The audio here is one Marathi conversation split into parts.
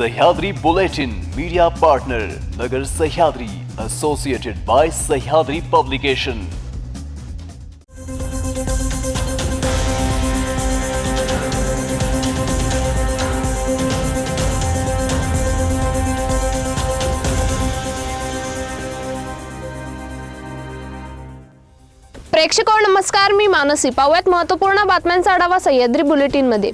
Sahyadri Bulletin media partner Nagar Sahyadri associated by Sahyadri publication प्रेक्षको नमस्कार. मी मानसी. पाहूयात महत्त्वपूर्ण बातम्यांचा आढावा सह्याद्री बुलेटिनमध्ये.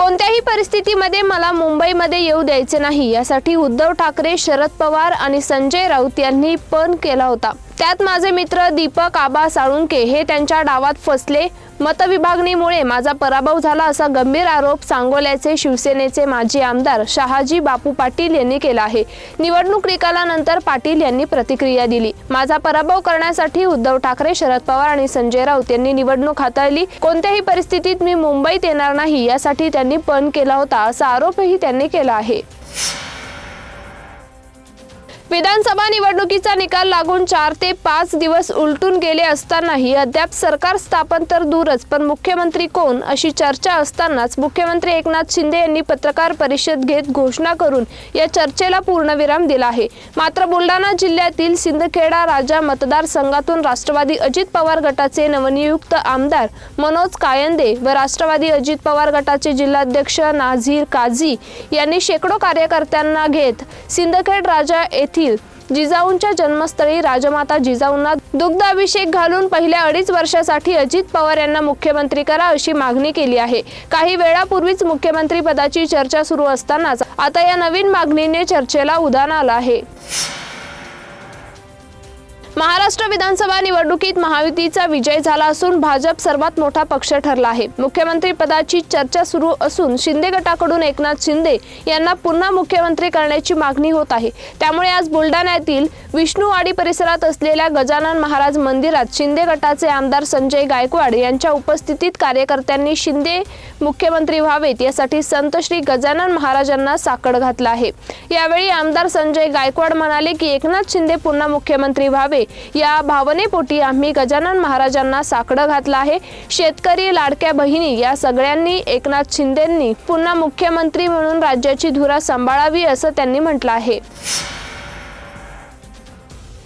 कोणत्याही परिस्थितीमध्ये मला मुंबईमध्ये येऊ द्यायचे नाही यासाठी उद्धव ठाकरे शरद पवार आणि संजय राऊत यांनी पण केला होता. त्यात माझे मित्र दीपक आबा साळुंके हे त्यांच्या डावात फसले. मतविभागणीमुळे माझा पराभव झाला असा गंभीर आरोप सांगोल्याचे शिवसेनेचे माजी आमदार शहाजी बापू पाटील यांनी केला आहे. निवडणूक निकालानंतर पाटील यांनी प्रतिक्रिया दिली. माझा पराभव करण्यासाठी उद्धव ठाकरे शरद पवार आणि संजय राऊत यांनी निवडणूक हाताळली. कोणत्याही परिस्थितीत मी मुंबईत येणार नाही यासाठी त्यांनी पण केला होता असा आरोपही त्यांनी केला आहे. विधानसभा निवडणुकीचा निकाल लागून चार ते पाच दिवस उलटून गेले असतानाही अद्याप सरकार स्थापन तर दूरच पण मुख्यमंत्री कोण अशी चर्चा असतानाच मुख्यमंत्री एकनाथ शिंदे यांनी पत्रकार परिषद घेत घोषणा करून या चर्चेला पूर्णविराम दिला आहे. मात्र बुलढाणा जिल्ह्यातील सिंदखेडा राजा मतदारसंघातून राष्ट्रवादी अजित पवार गटाचे नवनियुक्त आमदार मनोज कायंदे व राष्ट्रवादी अजित पवार गटाचे जिल्हाध्यक्ष नाझीर काझी यांनी शेकडो कार्यकर्त्यांना घेत सिंदखेड राजा येथील जिजाऊंच्या जन्मस्थळी राजमाता जिजाऊंना दुग्धाभिषेक घालून पहिल्या अडीच वर्षासाठी अजित पवार यांना मुख्यमंत्री करा अशी मागणी केली आहे. काही वेळापूर्वीच मुख्यमंत्री पदाची चर्चा सुरू असतानाच आता या नवीन मागणीने चर्चेला उधाण आलं आहे. महाराष्ट्र विधानसभा निवडणुकीत महायुतीचा विजय झाला असून भाजप सर्वात मोठा पक्ष ठरला आहे. मुख्यमंत्री पदाची चर्चा सुरू असून शिंदे गटाकडून एकनाथ शिंदे यांना पुन्हा मुख्यमंत्री करण्याची मागणी होत आहे. त्यामुळे आज बुलढाण्यातील विष्णुवाडी परिसरात असलेल्या गजानन महाराज मंदिरात शिंदे गटाचे आमदार संजय गायकवाड यांच्या उपस्थितीत कार्यकर्त्यांनी शिंदे मुख्यमंत्री व्हावेत यासाठी संत श्री गजानन महाराजांना साकड घातला आहे. यावेळी आमदार संजय गायकवाड म्हणाले की एकनाथ शिंदे पुन्हा मुख्यमंत्री व्हावे या भावनेपोटी आम्ही गजानन महाराजांना साकडं घातलं आहे. शेतकरी लाडक्या बहिणी या सगळ्यांनी एकनाथ शिंदेंनी पुन्हा मुख्यमंत्री म्हणून राज्याची धुरा सांभाळावी असं त्यांनी म्हटलं आहे.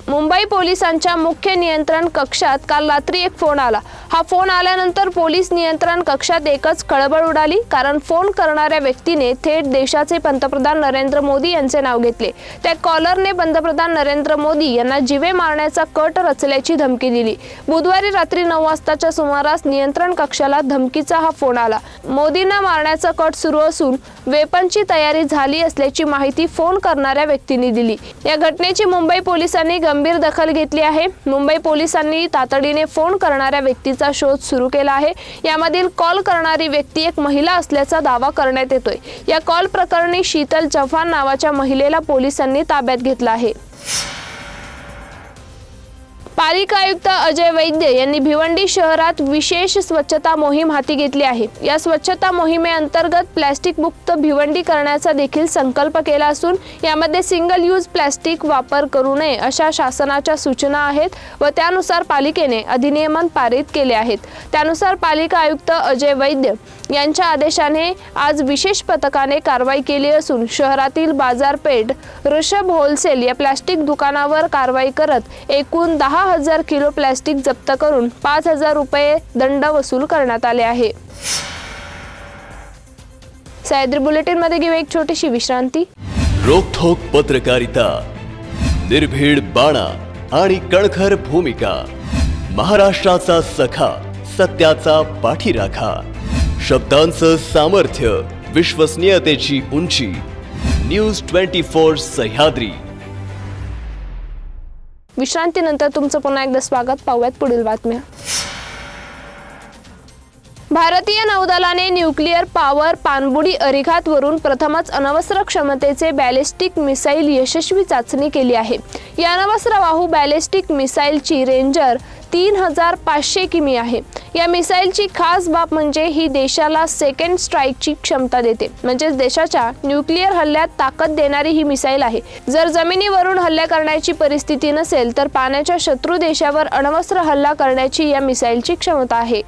मुंबई पोलिसांच्या मुख्य नियंत्रण कक्षात काल रात्री एक फोन आला. हा फोन आल्यानंतर पोलीस नियंत्रण कक्षात एकच खळबळ उडाली कारण फोन करणाऱ्या व्यक्तीने थेट देशाचे पंतप्रधान नरेंद्र मोदी यांचे नाव घेतले. त्या कॉलरने पंतप्रधान नरेंद्र मोदी यांना जिवे मारण्याचा कट रचल्याची धमकी दिली. बुधवारी रात्री नऊ वाजताच्या सुमारास नियंत्रण कक्षाला धमकीचा हा फोन आला. मोदींना मारण्याचा कट सुरू असून वेपनची तयारी झाली असल्याची माहिती फोन करणाऱ्या व्यक्तीने दिली. या घटनेची मुंबई पोलिसांनी गंभीर दखल घेतली आहे. मुंबई पोलिसांनी तातडीने फोन करणाऱ्या व्यक्तीचा शोध सुरू केला आहे. यामधील कॉल करणारी व्यक्ती एक महिला असल्याचा दावा करण्यात येतोय. या कॉल प्रकरणी शीतल चव्हाण नावाच्या महिलेला पोलिसांनी ताब्यात घेतलं आहे. पालिका आयुक्त अजय वैद्य यांनी भिवंडी शहरात विशेष स्वच्छता मोहीम हाती घेतली आहे. या स्वच्छता मोहिमेअंतर्गत प्लॅस्टिक मुक्त भिवंडी करण्याचा देखील संकल्प केला असून यामध्ये सिंगल यूज प्लॅस्टिक वापर करू नये अशा शासनाच्या सूचना आहेत व त्यानुसार पालिकेने अधिनियमन पारित केले आहेत. त्यानुसार पालिका आयुक्त अजय वैद्य यांच्या आदेशाने आज विशेष पथकाने कारवाई केली असून शहरातील बाजारपेठ ऋषभ होलसेल या प्लॅस्टिक दुकानावर कारवाई करत एकूण दहा हजार किलो प्लॅस्टिक जप्त करून पाच हजार रुपये दंड वसूल करण्यात आले आहे. सह्याद्री बुलेटिनमध्ये घेऊ एक छोटीशी विश्रांती. रोखोक पत्रकारिता निर्भीड बाणा आणि कणखर भूमिका महाराष्ट्राचा सखा सत्याचा पाठीराखा शब्दांचं सामर्थ्य विश्वसनीयतेची उंची न्यूज ट्वेंटी फोर सह्याद्री. विश्रांतीनंतर तुमचं पुन्हा एकदा स्वागत. पाहूयात पुढील बातम्या. भारतीय नौदलाने न्यूक्लिअर पॉवर पाणबुडी अरिघातवरून प्रथमच अणवस्त्र क्षमतेचे बॅलिस्टिक मिसाईल यशस्वी चाचणी केली आहे. या अणवस्त्रवाहू बॅलिस्टिक मिसाईलची रेंजर तीन हजार पाचशे किमी आहे. या मिसाईलची खास बाब म्हणजे ही देशाला सेकंड स्ट्राईकची क्षमता देते. म्हणजेच देशाच्या न्यूक्लिअर हल्ल्यात ताकद देणारी ही मिसाईल आहे. जर जमिनीवरून हल्ला करण्याची परिस्थिती नसेल तर पाण्याच्या शत्रू देशावर अणवस्त्र हल्ला करण्याची या मिसाईलची क्षमता आहे.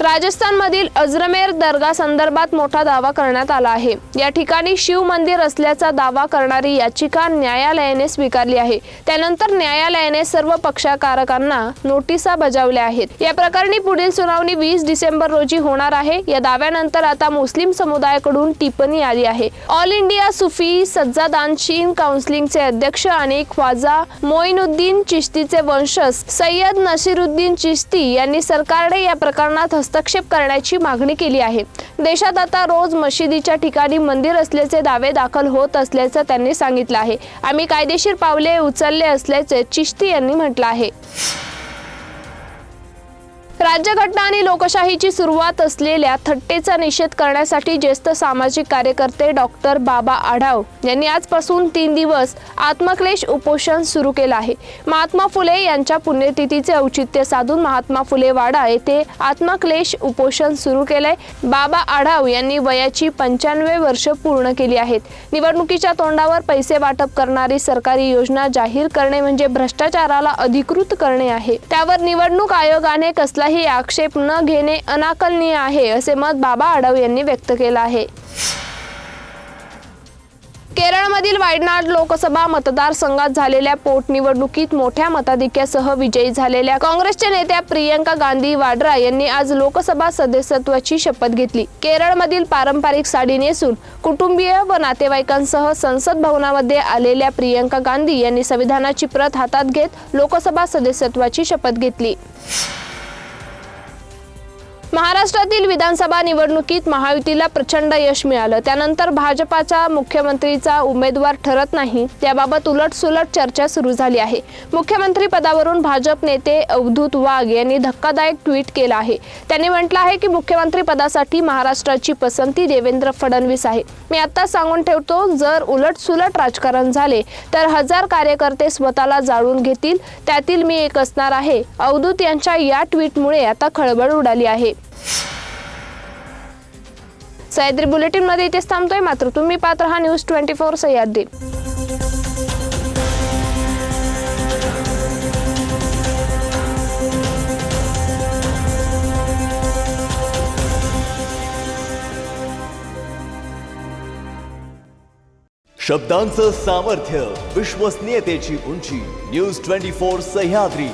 राजस्थानमधील अजरमेर दर्गा संदर्भात मोठा दावा करण्यात आला आहे. या ठिकाणी शिव मंदिर असल्याचा दावा करणारी याचिका न्यायालयाने स्वीकारली आहे. त्यानंतर न्यायालयाने सर्व पक्षकारकांना नोटिसा बजावल्या आहेत. या प्रकरणी पुढील सुनावणी वीस डिसेंबर रोजी होणार आहे. या दाव्यानंतर आता मुस्लिम समुदायाकडून टिप्पणी आली आहे. ऑल इंडिया सुफी सज्जादानशीन काउन्सिलिंगचे अध्यक्ष आणि ख्वाजा मोईनुद्दीन चिश्तीचे वंशज सय्यद नसीरुद्दीन चिश्ती यांनी सरकारने या प्रकरणात हस्तक्षेप करण्याची मागणी केली आहे. देशात आता रोज मशिदीच्या ठिकाणी मंदिर असल्याचे दावे दाखल होत असल्याचं त्यांनी सांगितलं आहे. आम्ही कायदेशीर पावले उचलले असल्याचे चिश्ती यांनी म्हटलं आहे. राज्यघटना आणि लोकशाहीची सुरुवात असलेल्या थट्टेचा निषेध करण्यासाठी ज्येष्ठ सामाजिक कार्यकर्ते डॉक्टर बाबा आढाव यांनी आजपासून तीन दिवस आत्मक्लेश उपोषण सुरू केलं आहे. महात्मा फुले यांच्या पुण्यतिथीचे औचित्य साधून महात्मा फुले वाडा येथे आत्मक्लेश उपोषण सुरू केलंय. बाबा आढाव यांनी वयाची पंच्याण्णव वर्ष पूर्ण केली आहेत. निवडणुकीच्या तोंडावर पैसे वाटप करणारी सरकारी योजना जाहीर करणे म्हणजे भ्रष्टाचाराला अधिकृत करणे आहे. त्यावर निवडणूक आयोगाने कसला कसलाही आक्षेप न घेणे अनाकलनीय आहे असे मत बाबा आढव यांनी व्यक्त केलं आहे. केरळमधील वायनाड लोकसभा मतदारसंघात झालेल्या पोटनिवडणुकीत मोठ्या मताधिक्यासह विजयी झालेल्या काँग्रेसच्या नेत्या प्रियंका गांधी वाड्रा यांनी आज लोकसभा सदस्यत्वाची शपथ घेतली. केरळमधील पारंपरिक साडी नेसून कुटुंबीय व नातेवाईकांसह संसद भवनामध्ये आलेल्या प्रियंका गांधी यांनी संविधानाची प्रत हातात घेत लोकसभा सदस्यत्वाची शपथ घेतली. महाराष्ट्रातील विधानसभा निवडणुकीत महायुतीला प्रचंड यश मिळालं. त्यानंतर भाजपाच्या मुख्यमंत्रीचा उमेदवार ठरत नाही. त्याबाबत उलटसुलट चर्चा सुरू झाली आहे. मुख्यमंत्री पदावरून भाजप नेते अवधूत वाघ यांनी धक्कादायक ट्विट केलं आहे. त्यांनी म्हटलं आहे की मुख्यमंत्री पदासाठी महाराष्ट्राची पसंती देवेंद्र फडणवीस आहे. मी आता सांगून ठेवतो जर उलटसुलट राजकारण झाले तर हजार कार्यकर्ते स्वतःला जाळून घेतील. त्यातील मी एक असणार आहे. अवधूत यांच्या या ट्विटमुळे आता खळबळ उडाली आहे. सह्याद्री बुलेटिनमध्ये इथेच थांबतोय. मात्र तुम्ही पात्र हा न्यूज ट्वेंटी फोर सह्याद्री. शब्दांचं सामर्थ्य विश्वसनीयतेची उंची न्यूज ट्वेंटी फोर सह्याद्री.